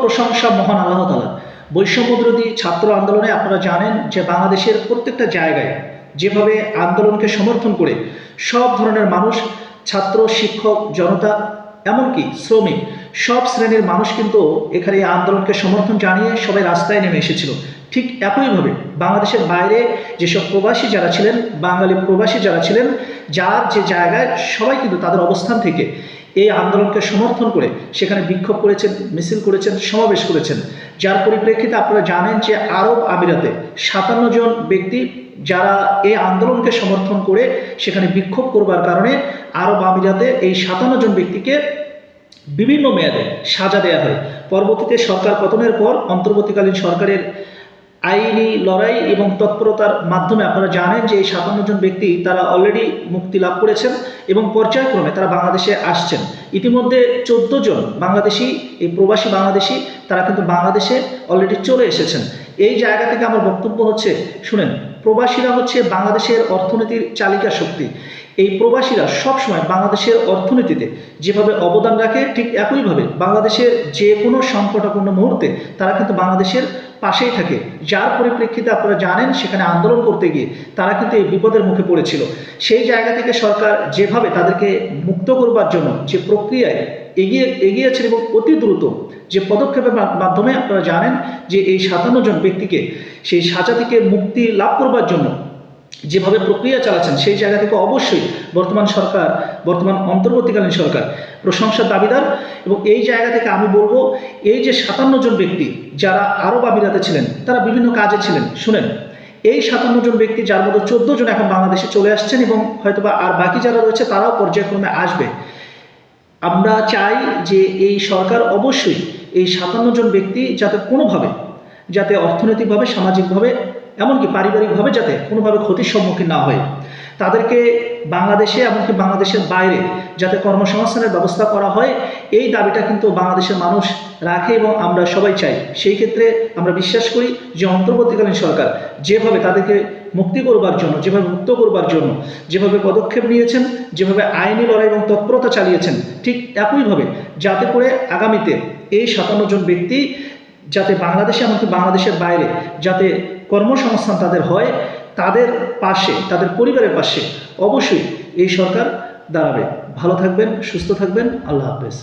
প্রশংসা মহান আল্লাহ তালা বৈষম্য বিরোধী ছাত্র আন্দোলনে আপনারা জানেন যে বাংলাদেশের প্রত্যেকটা জায়গায় যেভাবে আন্দোলনকে সমর্থন করে সব ধরনের মানুষ, ছাত্র, শিক্ষক, জনতা, এমনকি শ্রমিক, সব শ্রেণির মানুষ কিন্তু এখানে আন্দোলনকে সমর্থন জানিয়ে সবাই রাস্তায় নেমে এসেছিল। ঠিক একইভাবে বাংলাদেশের বাইরে যেসব প্রবাসী যারা ছিলেন, বাঙালি প্রবাসী যারা ছিলেন, যার যে জায়গায় সবাই কিন্তু তাদের অবস্থান থেকে এই আন্দোলনকে সমর্থন করে সেখানে বিক্ষোভ করেছেন, মিছিল করেছেন, সমাবেশ করেছেন। যার পরিপ্রেক্ষিতে আপনারা জানেন যে আরব আমিরাতে সাতান্ন জন ব্যক্তি যারা এই আন্দোলনকে সমর্থন করে সেখানে বিক্ষোভ করবার কারণে আরব আমিরাতে এই সাতান্ন জন ব্যক্তিকে বিভিন্ন মেয়াদে সাজা দেওয়া হয়। পরবর্তীতে সরকার পতনের পর অন্তর্বর্তীকালীন সরকারের আইনি লড়াই এবং তৎপরতার মাধ্যমে আপনারা জানেন যে এই সাতান্ন জন ব্যক্তি তারা অলরেডি মুক্তি লাভ করেছেন এবং পর্যায়ক্রমে তারা বাংলাদেশে আসছেন। ইতিমধ্যে চোদ্দ জন বাংলাদেশি, এই প্রবাসী বাংলাদেশি, তারা কিন্তু বাংলাদেশে অলরেডি চলে এসেছেন। এই জায়গা থেকে আমার বক্তব্য হচ্ছে, শুনেন, প্রবাসীরা হচ্ছে বাংলাদেশের অর্থনীতির চালিকা শক্তি। এই প্রবাসীরা সবসময় বাংলাদেশের অর্থনীতিতে যেভাবে অবদান রাখে, ঠিক একইভাবে বাংলাদেশের যে কোনো সংকটাপূর্ণ মুহূর্তে তারা কিন্তু বাংলাদেশের পাশেই থাকে। যার পরিপ্রেক্ষিতে আপনারা জানেন, সেখানে আন্দোলন করতে গিয়ে তারা কিন্তু এই বিপদের মুখে পড়েছিল। সেই জায়গা থেকে সরকার যেভাবে তাদেরকে মুক্ত করবার জন্য যে প্রক্রিয়ায় এগিয়ে এগিয়েছেন এবং অতি দ্রুত যে পদক্ষেপের মাধ্যমে আপনারা জানেন যে এই সাতান্ন জন ব্যক্তিকে সেই সাজা থেকে মুক্তি লাভ করবার জন্য যেভাবে প্রক্রিয়া চালাচ্ছেন, সেই জায়গা থেকে অবশ্যই বর্তমান সরকার, বর্তমান অন্তর্বর্তীকালীন সরকার, প্রশংসার দাবিদার এবং এই জায়গা থেকে আমি বলব, এই যে সাতান্ন জন ব্যক্তি যারা আরব আমিরাতে ছিলেন, তারা বিভিন্ন কাজে ছিলেন। শুনেন, এই সাতান্ন জন ব্যক্তি যার মধ্যে চোদ্দ জন এখন বাংলাদেশে চলে আসছেন এবং হয়তোবা আর বাকি যারা রয়েছে, তারাও পর্যায়ক্রমে আসবে। আমরা চাই যে এই সরকার অবশ্যই এই সাতান্ন জন ব্যক্তি যাতে কোনোভাবে, যাতে অর্থনৈতিকভাবে, সামাজিকভাবে এমনকি পারিবারিকভাবে যাতে কোনোভাবে ক্ষতির সম্মুখীন না হয়। তাদেরকে বাংলাদেশে এমনকি বাংলাদেশের বাইরে যাতে কর্মসংস্থানের ব্যবস্থা করা হয়, এই দাবিটা কিন্তু বাংলাদেশের মানুষ রাখে এবং আমরা সবাই চাই। সেই ক্ষেত্রে আমরা বিশ্বাস করি যে অন্তর্বর্তীকালীন সরকার যেভাবে তাদেরকে মুক্তি করবার জন্য, যেভাবে মুক্ত করবার জন্য, যেভাবে পদক্ষেপ নিয়েছেন, যেভাবে আইনি লড়াই এবং তৎপরতা চালিয়েছেন, ঠিক একইভাবে যাতে করে আগামীতে এই সাতান্ন জন ব্যক্তি যাতে বাংলাদেশে এমনকি বাংলাদেশের বাইরে যাতে কর্মসংস্থান তাদের হয়, তাদের পাশে, তাদের পরিবারের পাশে অবশ্যই এই সরকার দাঁড়াবে। ভালো থাকবেন, সুস্থ থাকবেন, আল্লাহ হাফেজ।